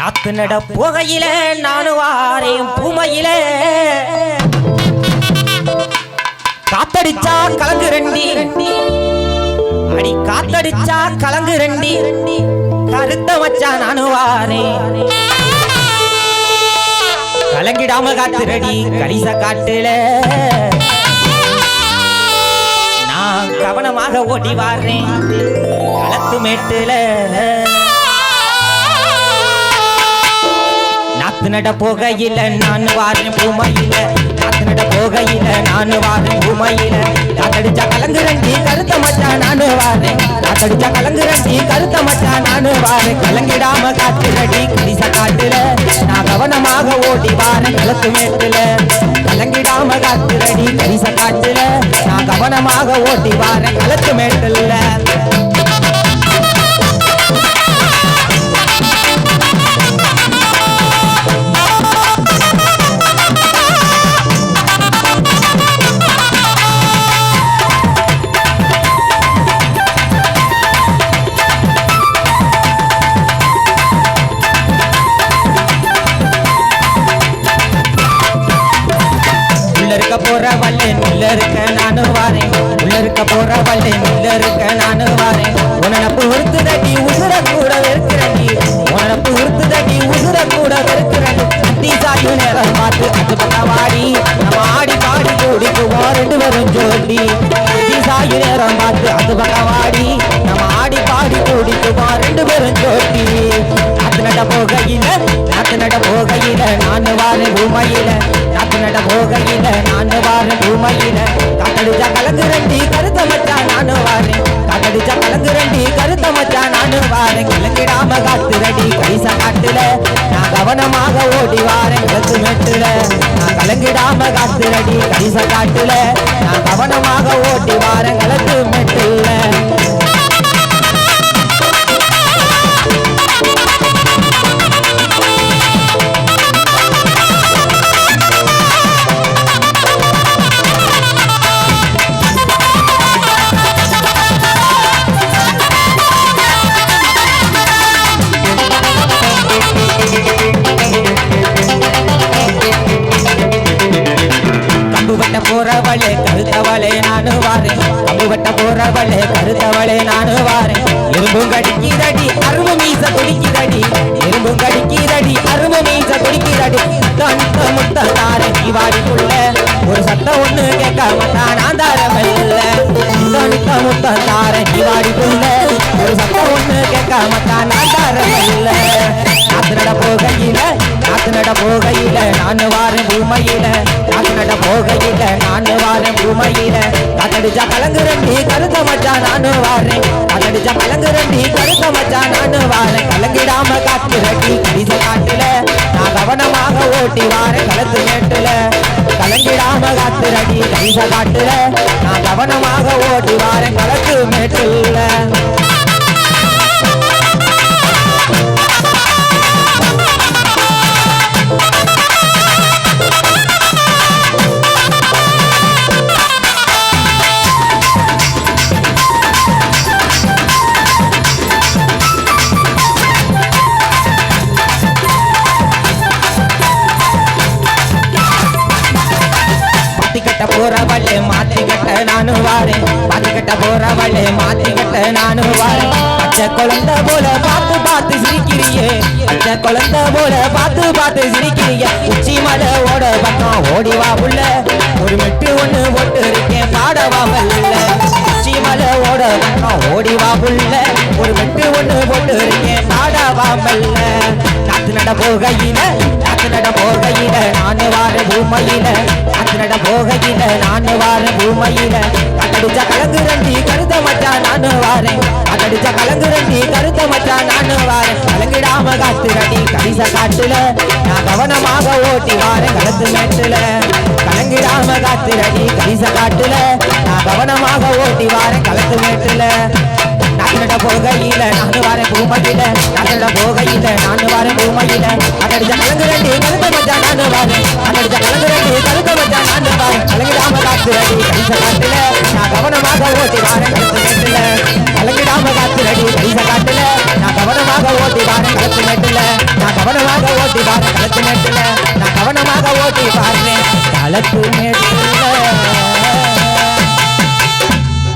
நாத்து நட புகையில நானு வாரேன் பூமையில. காத்தடிச்சா கலங்கு ரெண்டி. அடி காத்தடிச்சா கலங்கு ரெண்டி. கருத்த வச்சா நானு வாரேன். கலங்கிடாம காத்துரடி கலிச காட்டுல. நான் கவனமாக ஓடி வாரேன். களத்து மேட்டுல. நாத்து நட போகையில நான் வாரேன் பூமையில. நாத்து நட போகையில நான் வாரேன் பூமையில. காத்தடிச்சா கலங்குரண்டி கருத்த மச்சான் நானு வாரேன். காத்தடிச்சா கலங்குரண்டி கருத்த மச்சான் நானு வாரேன். கலங்கிடாம காத்துரடி கரிச காட்டுல நான் கவனமாக ஓடி வாரேன் கலத்து மேட்டுல. கலங்கிடாம காத்துரடி கரிச காட்டுல நான் கவனமாக ஓடி வாரேன் கலத்து மேட்டுல. இருக்க போற வல்லேன் உள்ள இருக்க நானு வாரேன். உள்ள இருக்க போற வல்லேன் உள்ள இருக்க நானு வாரேன். உனப்பு உறுத்து தட்டி உசுர கூட வெறுக்கிறடி உனப்பு உறுத்து தட்டி உசுர கூட வெறுக்கிறடி அத்தி சாயு நேரம் பார்த்து அது பக்கம் வாடி. நம்ம ஆடி பாடி கூடிக்குவோம் ரெண்டு பேரும் ஜோடி. அத்தி சாயு நேரம் பார்த்து அது பக்கம் வாடி. நம்ம ஆடி பாடி கூடிக்குவோம் ரெண்டு பேரும் ஜோடி. நாத்து நட போகையில நட போகையில நானு வாரு பூமையில. நாத்து நட போகையில நானு வாரு பூமையில. காத்தடிச்சா கலங்கு ரெண்டி கருத்த மச்சா நானு வாரு. காத்தடிச்சா கலங்கு ரெண்டி கருத்த மச்சா நானு வாரு. கலங்கிடாம காத்து ரெடி கைச காட்டுல. நான் கவனமாக ஓடி வாரேன் கிழக்கு மெட்டுல. நான் கலங்கிடாம காத்து ரெடி கைச காட்டுல. நான் கவனமாக ஓட்டி வாரேன் வெட்ட கருத்தவளே நானு வாரேன் எறும்பும் கடிக்கிதடி அரும்பு மீச துடிக்குதடி எறும்பும் கடிக்கிதடி அரும்பு மீச துடிக்குதடி தனித்த முத்த தார தீவாடிக்குள்ள ஒரு சத்தம் ஒண்ணு கேட்க மாட்டான் நான் தாரமில்ல தனித்த முத்த தார தீவாடிக்குள்ள ஒரு சத்தம் ஒண்ணு கேட்க மாட்டான் நான் தாரமில்ல போகையில நாத்து நட போகையில நான் வாரம் பூமையில நாத்து நட போகையில நான் வாரம் பூமையில காத்தடிச்சா கலங்கு நீ கருத்த மச்சா நானு வாரேன். காத்தடிச்சா கலங்கு நீ கருத்த மச்சா நானு வாரேன். கலங்கிடாம காத்து ரெட்டி கரிச காட்டுல. நான் கவனமாக ஓட்டி வாரேன் கலத்து மேட்டுல. கலங்கிடாம காத்து ரெடி கரிச காட்டுல. நான் கவனமாக ஓட்டி வாரேன் கலத்து மேட்டுல. பாத்தி கட்ட போறவளே மாத்தி நானு வாரேன் பாத்தி கட்ட போறவளே மாத்தி நானு வாரேன் பச்சை குழந்தை போல பார்த்து பார்த்து சிரிக்கிறியே. பச்சை குழந்தை போல பார்த்து பார்த்து சிரிக்கிறியே. உச்சி மலை ஓட பக்கம் ஓடிவா உள்ள. ஒரு மெட்டு ஒண்ணு போட்டு இருக்கேன் பாடவா வல்ல உச்சி மலை ஓட பக்கம் ஓடிவா உள்ள. ஒரு மெட்டு ஒண்ணு போட்டு இருக்கேன் பாடவா வல்ல நாத்து நட போகையில நாத்து போகையில நானு வார பூமையில. நாத்து போகையில நானு வார பூமையில. கட்டடிச்ச கலங்கு ரெண்டி கருத்த மச்சா நானு வாரேன் கட்டடிச்ச கலங்கு ரெண்டி கருத்த மச்சா நானு வாரேன் கலங்கிடாம காத்து கடிச காட்டுல. நான் கவனமாக ஓட்டி வாரேன் கலத்து மேட்டுல. கலங்கிடாம காத்து கடிச காட்டுல. நான் கவனமாக ஓட்டி வாரேன் கலத்து மேட்டுல. நானட போகையில நான் வாரேன் பூமையில நானட போகையில நான் வாரேன் பூமையில அதடிச்ச கலங்கு ரெண்டு கருத்த மச்சான் நானு வாரேன் அதடிச்ச கலங்கு ரெண்டு கருத்த மச்சான் நானு வாரேன் கலங்கிடாம காத்து கரிச காட்டுல. நான் கவனமாக ஓட்டி வாரேன் களத்து மேட்டுல கலங்கிடாம காத்து ரெடி கரிச காட்டுல. நான் கவனமாக ஓட்டி வாரேன் களத்து மேட்டுல நான் கவனமாக ஓட்டி வார களத்து மேட்டுல நான் கவனமாக ஓட்டி வாருவேன் கலத்து மேட்டுல